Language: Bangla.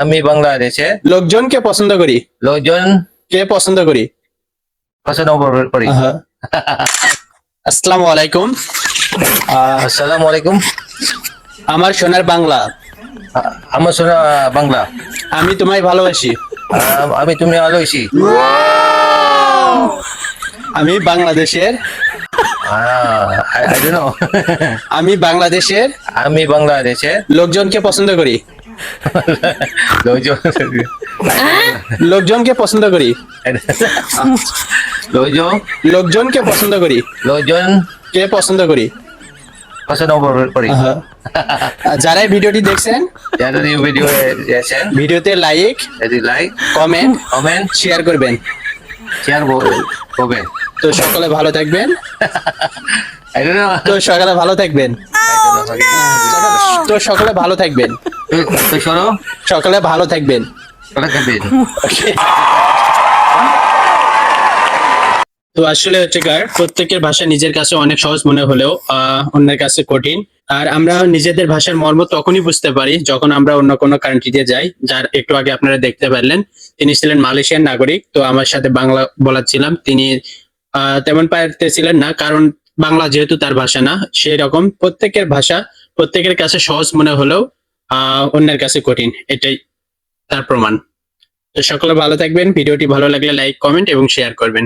আমি বাংলাদেশে। লোকজনকে পছন্দ করি? লোকজন কে পছন্দ করি? পছন্দ করি। আসসালামু আলাইকুম আসসালামু আলাইকুম আমার সোনার বাংলা। আমার সোনা বাংলা। আমি তোমায় ভালোবাসি। আমি তুমি আলোইছি আমি বাংলাদেশের। আমি বাংলাদেশের। আমি বাংলাদেশে লোকজনকে পছন্দ করি? লোকজনকে পছন্দ করি। লোকজন? লোকজনকে পছন্দ করি। লোকজন? কে পছন্দ করি? পছন্দ করি যারা ভিডিওটি দেখছেন যারা এই ভিডিও দেখছেন ভিডিওতে লাইক যদি লাইক কমেন্ট কমেন্ট শেয়ার করবেন। শেয়ার করবেন। তো সকলে ভালো থাকবেন। তো সকালে ভালো থাকবেন। তো সকলে ভালো থাকবেন। সকালে ভালো থাকবেন। তো আসলে হচ্ছে কার প্রত্যেকের ভাষা নিজের কাছে অনেক সহজ মনে হলেও আহ, অন্যের কাছে কঠিন। আর আমরা নিজেদের ভাষার মর্ম তখনই বুঝতে পারি যখন আমরা অন্য কোনো কান্ট্রিতে যাই যার একটু আগে আপনারা দেখতে পারলেন। তিনি ছিলেন মালয়েশিয়ান নাগরিক তো আমার সাথে বাংলা বলাচ্ছিলাম। তিনি আহ, তেমন পারতেছিলেন না কারণ বাংলা যেহেতু তার ভাষা না সেই রকম প্রত্যেকের ভাষা প্রত্যেকের কাছে সহজ মনে হলেও অন্যের কাছে কঠিন। এটাই তার প্রমাণ। তো সকলে ভালো থাকবেন। ভিডিওটি ভালো লাগলে লাইক, কমেন্ট এবং শেয়ার করবেন।